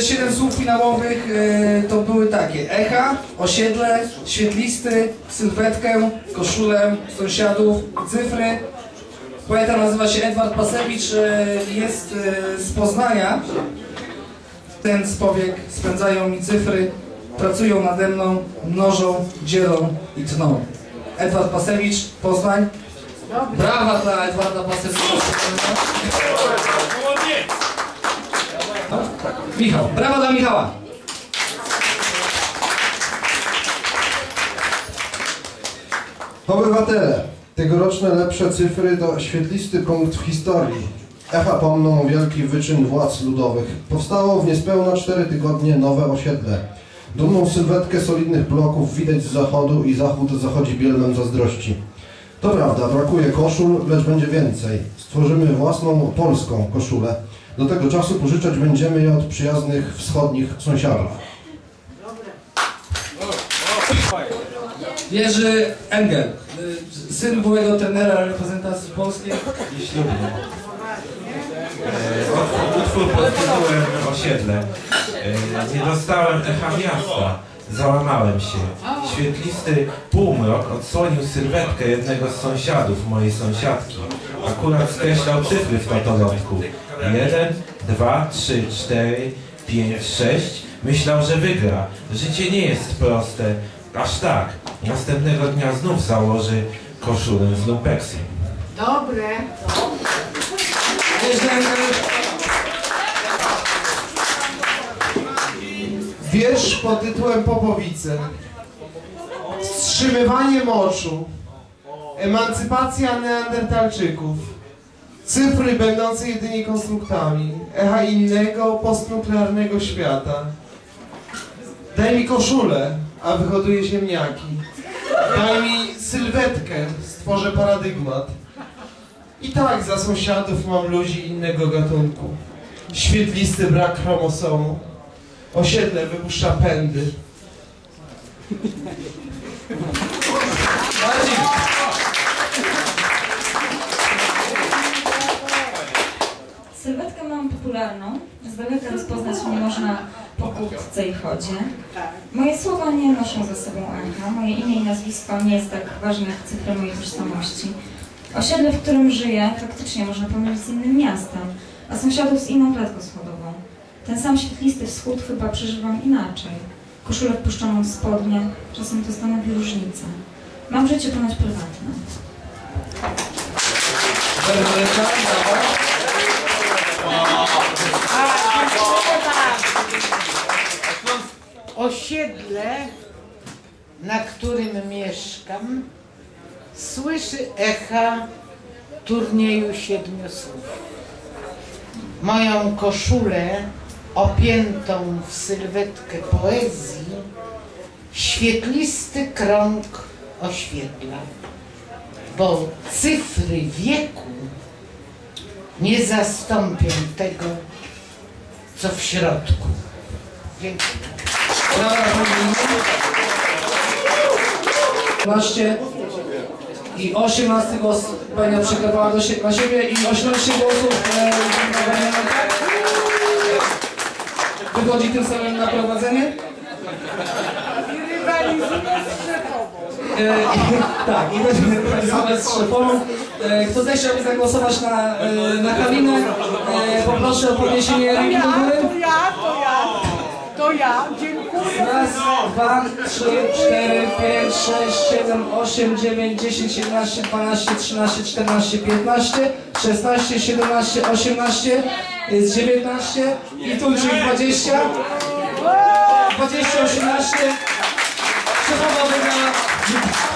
Siedem słów finałowych e, to były takie Echa, osiedle, świetlisty, sylwetkę, koszulę, sąsiadów, cyfry. Poeta nazywa się Edward Pasewicz, e, jest e, z Poznania. Ten spowiek spędzają mi cyfry, pracują nade mną, mnożą, dzielą i tną. Edward Pasewicz, Poznań. Brawa dla Edwarda Pasewicza. Michał, brawa dla Michała. Obywatele, tegoroczne lepsze cyfry to świetlisty punkt w historii. Echa pomną wielki wyczyn władz ludowych. Powstało w niespełna 4 tygodnie nowe osiedle. Dumną sylwetkę solidnych bloków widać z zachodu i zachód zachodzi bielmem zazdrości. To prawda, brakuje koszul, lecz będzie więcej. Stworzymy własną polską koszulę. Do tego czasu pożyczać będziemy je od przyjaznych wschodnich sąsiadów. Jerzy Engel, y, syn byłego trenera reprezentacji polskiej. i ślubnie. E, utwór- pod tytułem Osiedle. E, Nie dostałem echa miasta. Załamałem się. Świetlisty półmrok odsłonił sylwetkę jednego z sąsiadów mojej sąsiadki. Akurat skreślał cyfry w totolotku. Jeden, dwa, trzy, cztery, pięć, sześć. Myślał, że wygra. Życie nie jest proste. Aż tak. Następnego dnia znów założy koszulę z lumpeksem. Dobre. Jerzy Wiersz pod tytułem Popowice. Wstrzymywanie moczu. Emancypacja neandertalczyków. Cyfry będące jedynie konstruktami. Echa innego, postnuklearnego świata. Daj mi koszulę, a wyhoduję ziemniaki. Daj mi sylwetkę, stworzę paradygmat. I tak za sąsiadów mam ludzi innego gatunku. Świetlisty brak chromosomu. Osiedle wypuszcza pędy. Marcin. Sylwetkę mam popularną, z daleka rozpoznać nie można po kurtce i chodzie. Moje słowa nie noszą ze sobą echa, moje imię i nazwisko nie jest tak ważne jak cyfry mojej tożsamości. Osiedle, w którym żyję, faktycznie można pomylić z innym miastem, a sąsiadów z inną klatką schodową. Ten sam świetlisty wschód chyba przeżywam inaczej. Koszulę wpuszczoną w spodnie, czasem to stanowi różnicę. Mam życie ponoć prywatne. Osiedle, na którym mieszkam, słyszy echa turnieju siedmiu słów. Moją koszulę opiętą w sylwetkę poezji świetlisty krąg oświetla, bo cyfry wieku nie zastąpią tego, co w środku. Dziękuję. Brawa dla pani 12 i 18 głos Pani przekazała na siebie i 18 głosów e. Wychodzi tym samym na prowadzenie? E, i- tak, i będzie rywalizować z szefową. E, kto zechciałby zagłosować na, e, na Halinę, e, poproszę o podniesienie ręki do góry. To ja, dziękuję. Raz, dwa, trzy, cztery, pięć, sześć, siedem, osiem, dziewięć, dziesięć, jedenaście, dwanaście, trzynaście, czternaście, piętnaście, szesnaście, siedemnaście, osiemnaście, jest dziewiętnaście i Tulczyk dwadzieścia, dwadzieścia, osiemnaście, Szefowa wygrała.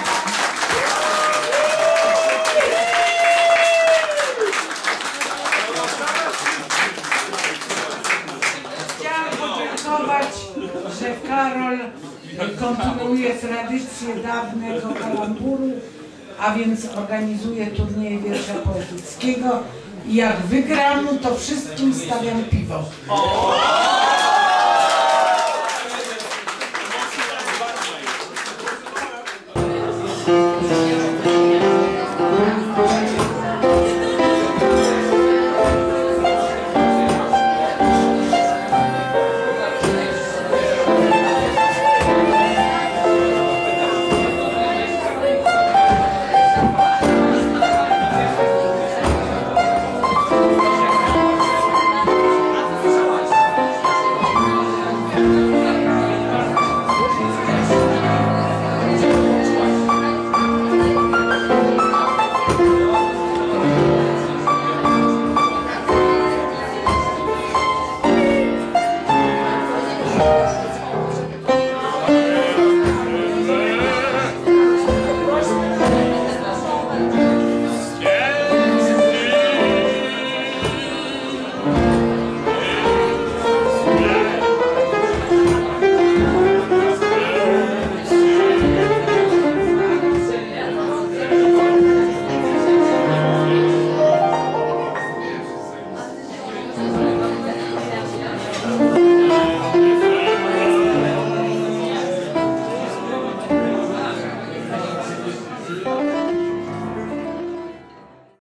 Kontynuuje tradycję dawnego kalamburu, a więc organizuje turnieje wiersza poetyckiego. I jak wygram, to wszystkim stawiam piwo.